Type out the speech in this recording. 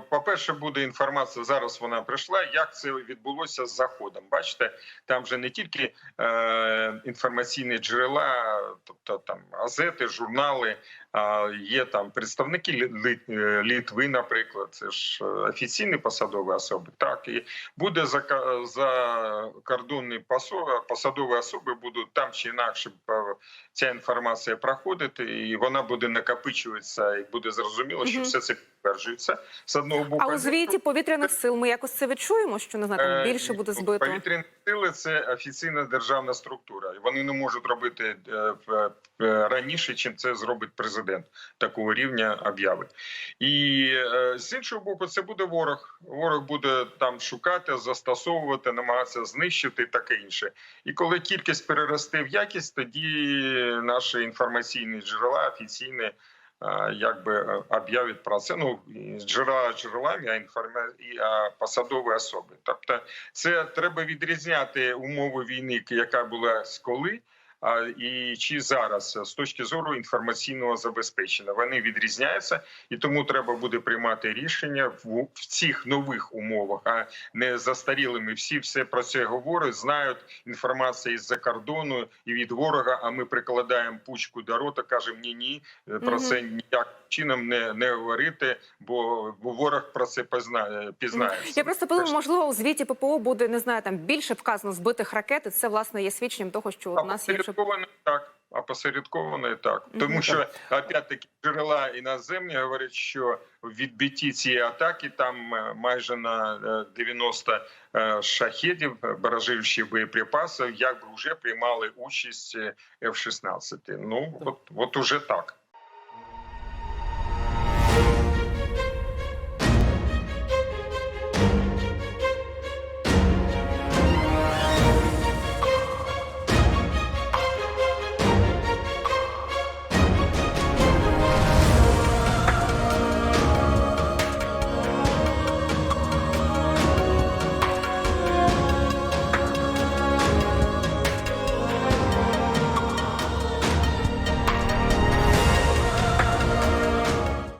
go перше, буде інформація. Зараз вона прийшла. Як це відбулося з заходом? Бачите, там вже не тільки е, інформаційні джерела, тобто там газети, журнали. А є там представники е, Літви, наприклад, це ж е, офіційні посадові особи. Так і буде за за кордонні посадові особи будуть там чи інакше е, ця інформація проходити, і вона буде накопичуватися, і буде зрозуміло, що все це підтверджується з одного боку. А у звіті повітряних сил ми якось це відчуємо, що не знаю, там Е, більше буде збито. Повітряні сили це офіційна державна структура, і вони не можуть робити е, е, раніше, чим це зробить президент такого рівня об'яви. І з іншого боку, це буде ворог. Ворог буде там шукати, застосовувати, намагатися знищити і таке інше. І коли кількість переросте в якість, тоді наші інформаційні джерела офіційні. Якби е, об'явить про це ну джерела джерелами, а інформа і посадові особи. Тобто, це треба відрізняти умови війни, яка була з коли. І чи зараз з точки зору інформаційного забезпечення вони відрізняються, і тому треба буде приймати рішення в, в цих нових умовах, а не застарілими. Всі все про це говорять, знають інформація із-за кордону і від ворога. А ми прикладаємо пучку до рота, кажемо ні, ні про це ніяк чином не, не говорити, бо, бо ворог про це познає, пізнається. Я просто подумала, можливо, у звіті ППО буде не знаю, там більше вказано збитих ракет. і Це власне є свідченням того, що у нас є Опосередковано так. Опосередковано і так. Тому що опять-таки джерела іноземні говорять, що в відбитті цієї атаки там е, майже на е, 90 е, шахедів, е, боєприпасів, як вже приймали участь е, F-16. Ну от, от уже так.